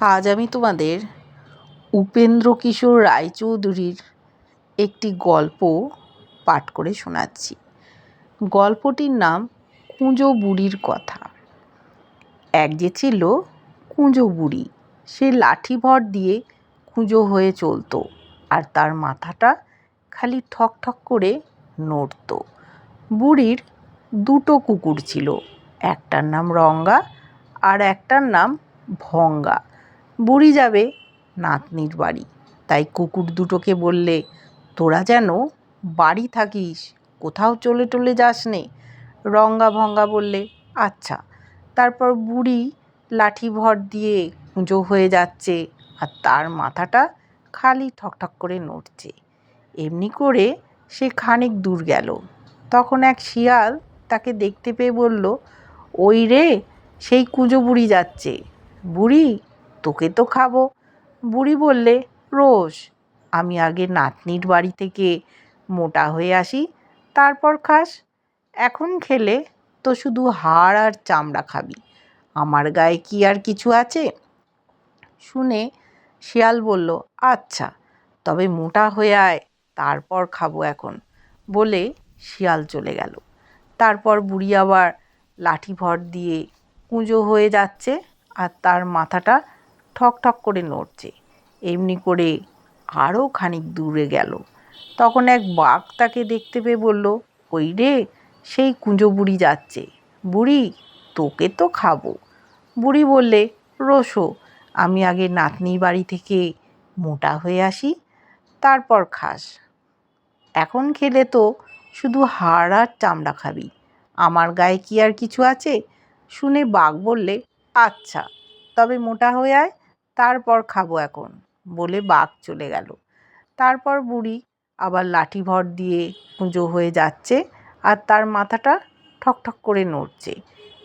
আজ আমি তোমাদের উপেন্দ্রকিশোর রায়চৌধুরীর একটি গল্প পাঠ করে শোনাচ্ছি। গল্পটির নাম কুঁজো বুড়ির কথা। এক যে ছিল কুঁজো বুড়ি, সে লাঠি ভর দিয়ে কুঁজো হয়ে চলতো আর তার মাথাটা খালি ঠক ঠক করে নড়তো। বুড়ির দুটো কুকুর ছিল, একটার নাম রঙ্গা আর একটার নাম ভঙ্গা। বুড়ি যাবে নাতনির বাড়ি। তাই কুকুর দুটোকে বললে, তোরা যেন বাড়ি থাকিস, কোথাও চলে টলে যাস নে রঙ্গা ভঙ্গা বললে আচ্ছা। তারপর বুড়ি লাঠি ভর দিয়ে কুঁজো হয়ে যাচ্ছে আর তার মাথাটা খালি ঠকঠক করে নড়ছে। এমনি করে সে খানিক দূর গেল। তখন এক শিয়াল তাকে দেখতে পেয়ে বলল, ওই রে, সেই কুঁজো বুড়ি যাচ্ছে। বুড়ি তোকে তো খাব। বুড়ি বললে, রোজ, আমি আগে নাতনির বাড়ি থেকে মোটা হয়ে আসি, তারপর খাস। এখন খেলে তো শুধু হাড় আর চামড়া খাবি। আমার গায়ে কি আর কিছু আছে? শুনে শিয়াল বলল আচ্ছা তবে মোটা হয়ে আয়, তারপর খাব এখন। বলে শিয়াল চলে গেল। তারপর বুড়ি আবার লাঠি ভর দিয়ে কুঁজো হয়ে যাচ্ছে আর তার মাথাটা ঠক ঠক করে নড়ছে। এমনি করে আরও খানিক দূরে গেল। তখন এক বাঘ তাকে দেখতে পেয়ে বলল, ওই রে, সেই কুঁজো বুড়ি যাচ্ছে। বুড়ি, তোকে তো খাব। বুড়ি বললে, রোসো, আমি আগে নাতনি বাড়ি থেকে মোটা হয়ে আসি, তারপর খাস। এখন খেলে তো শুধু হাড় আর চামড়া খাবি। আমার গায়ে কি আর কিছু আছে? শুনে বাঘ বললে আচ্ছা তবে মোটা হয়ে আয় তারপর খাব এখন, বলে বাঘ চলে গেল। তারপর বুড়ি আবার লাঠি ভর দিয়ে পুজো হয়ে যাচ্ছে আর তার মাথাটা ঠকঠক করে নড়ছে।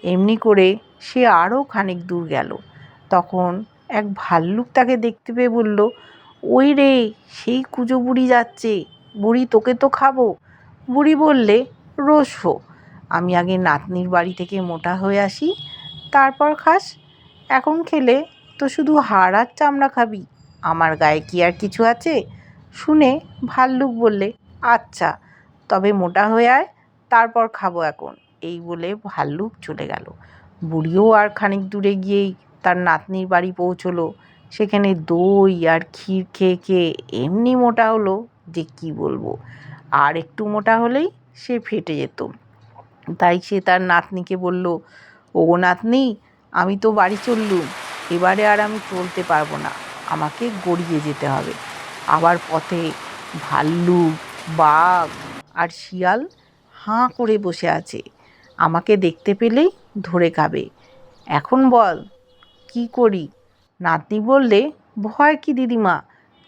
এমনি করে সে আরও খানিক দূর গেল। তখন এক ভাল্লুক তাকে দেখতে পেয়ে বলল, ওই রে, সেই কুজো বুড়ি যাচ্ছে। বুড়ি, তোকে তো খাব। বুড়ি বললে রোসো আমি আগে নাতনির বাড়ি থেকে মোটা হয়ে আসি, তারপর খাস। এখন খেলে তো শুধু হাড় আর চামড়া খাবি। আমার গায়ে কি আর কিছু আছে? শুনে ভাল্লুক বললে আচ্ছা তবে মোটা হয়ে আয়, তারপর খাব এখন। এই বলে ভাল্লুক চলে গেল। বুড়িও আর খানিক দূরে গিয়েই তার নাতনির বাড়ি পৌঁছলো। সেখানে দই আর ক্ষীর খেয়ে খেয়ে এমনি মোটা হলো যে কি বলব। আর একটু মোটা হলেই সে ফেটে যেত। তাই সে তার নাতনিকে বলল, ওগো নাতনি, আমি তো বাড়ি চললুম। এবারে আর আমি চলতে পারব না। আমাকে গড়িয়ে যেতে হবে। আবার পথে ভাল্লুক, বাঘ আর শিয়াল হাঁ করে বসে আছে। আমাকে দেখতে পেলেই ধরে খাবে। এখন বল, কি করি? নাতনি বললে, ভয় কি দিদিমা?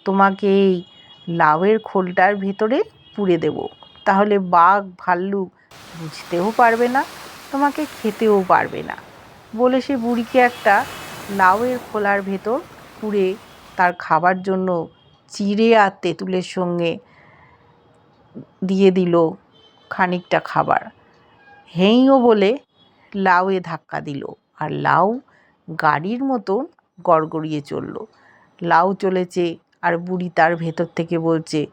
তোমাকে এই লাউয়ের খোলটার ভেতরে পুড়ে দেব। তাহলে বাঘ, ভাল্লুক বুঝতেও পারবে না, তোমাকে খেতেও পারবে না। বলে সে বুড়িকে একটা লাউয়ের খোলার ভেতর পুড়ে তার খাবার জন্য চিড়ে আর তেঁতুলের সঙ্গে দিয়ে দিল খানিকটা খাবার। হেঁইও বলে লাউয়ে ধাক্কা দিল আর লাউ গাড়ির মতন গড়গড়িয়ে চলল। লাউ চলেছে আর বুড়ি তার ভেতর থেকে বলছে,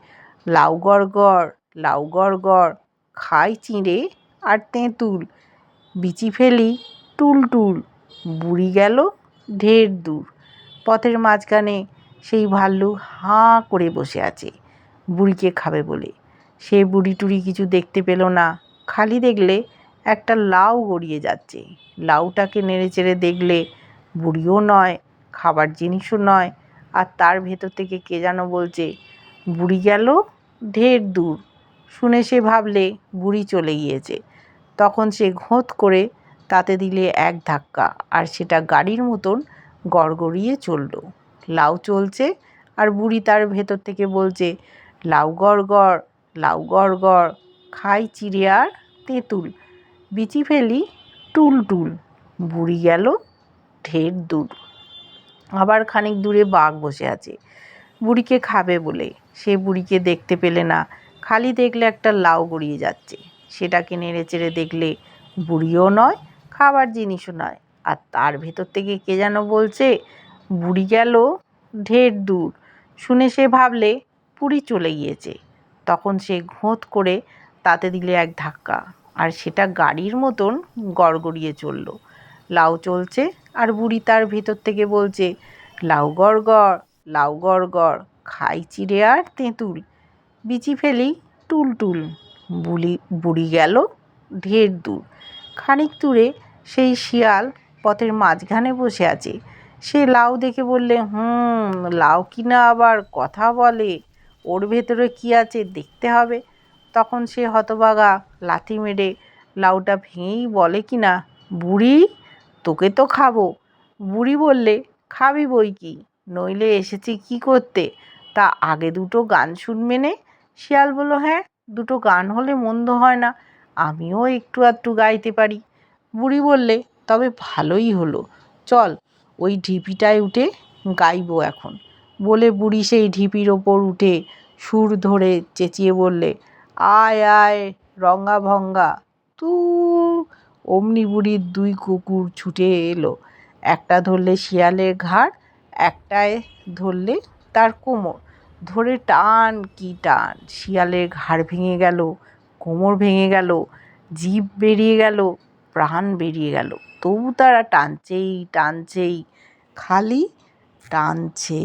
লাউ গড় গড় লাউ গড় গড় খাই চিঁড়ে আর তেঁতুল, বিচি ফেলি, টুল টুল। বুড়ি গেল ঢের দূর। পথের মাঝখানে সেই ভাল্লুক হাঁ করে বসে আছে। বুড়িকে খাবে বলে। সে বুড়ি টুড়ি কিছু দেখতে পেল না। খালি দেখলে একটা লাউ গড়িয়ে যাচ্ছে। লাউটাকে নেড়ে চেড়ে দেখলে বুড়িও নয়, খাবার জিনিসও নয়, আর তার ভেতর থেকে কে যেন বলছে, বুড়ি গেল ঢের দূর। শুনে সে ভাবলে বুড়ি চলে গিয়েছে। তখন সে ঘোঁত করে তাতে দিলে এক ধাক্কা, আর সেটা গাড়ির মতন গড়গড়িয়ে চলল। লাউ চলছে, আর বুড়ি তার ভেতর থেকে বলছে, লাউ গড় গড় লাউ গড় গড় খাই চিড়ে আর তেঁতুল, বিচি ফেলি টুল টুল। বুড়ি গেল ঢের দূর। আবার খানিক দূরে বাঘ বসে আছে। বুড়িকে খাবে বলে। সে বুড়িকে দেখতে পেলে না। খালি দেখলে একটা লাউ গড়িয়ে যাচ্ছে। সেটাকে নেড়ে চেড়ে দেখলে বুড়িও নয় খাবার জিনিসও নয়। আর তার ভেতর থেকে কে যেন বলছে, বুড়ি গেল ঢের দূর। শুনে সে ভাবলে পুরী চলে গিয়েছে। তখন সে ঘোঁত করে তাতে দিলে এক ধাক্কা, আর সেটা গাড়ির মতন গড়গড়িয়ে চলল। লাউ চলছে, আর বুড়ি তার ভেতর থেকে বলছে, লাউ গড় গড় লাউ গড় খাই চিড়ে আর তেঁতুল, বিচি ফেলি টুল টুল বুড়ি বুড়ি গেল ঢের দূর। খানিক দূরে সেই শিয়াল পথের মাঝখানে বসে আছে। সে লাউ দেখে বললে, হুম, লাউ কিনা আবার কথা বলে, ওর ভেতরে কি আছে দেখতে হবে। তখন সে হতবাগা লাথি মেরে লাউটা ভেঙেই বলে, কি না, বুড়ি, তোকে তো খাব। বুড়ি বললে, খাবি বই কি? নইলে এসেছি কি করতে? তা আগে দুটো গান শুনবে নে? শিয়াল বলল হ্যাঁ দুটো গান হলে মন্দ হয় না। আমিও একটু আধটু গাইতে পারি। বুড়ি বললে, তবে ভালোই হলো। চল, ওই ঢিপিটায় উঠে গাইবো এখন। বলে বুড়ি সেই ঢিপির ওপর উঠে সুর ধরে চেঁচিয়ে বললে, আয় আয়, রঙ্গা ভঙ্গা। তু অমনি বুড়ির দুই কুকুর ছুটে এলো। একটা ধরলে শিয়ালের ঘাড়, একটায় ধরলে তার কোমর। ধরে টান কি টান, শিয়ালের ঘাড় ভেঙে গেল। কোমর ভেঙে গেল জীব বেরিয়ে গেল, প্রাণ বেরিয়ে গেল। তবু তারা টানছেই টানছেই, খালি টানছে।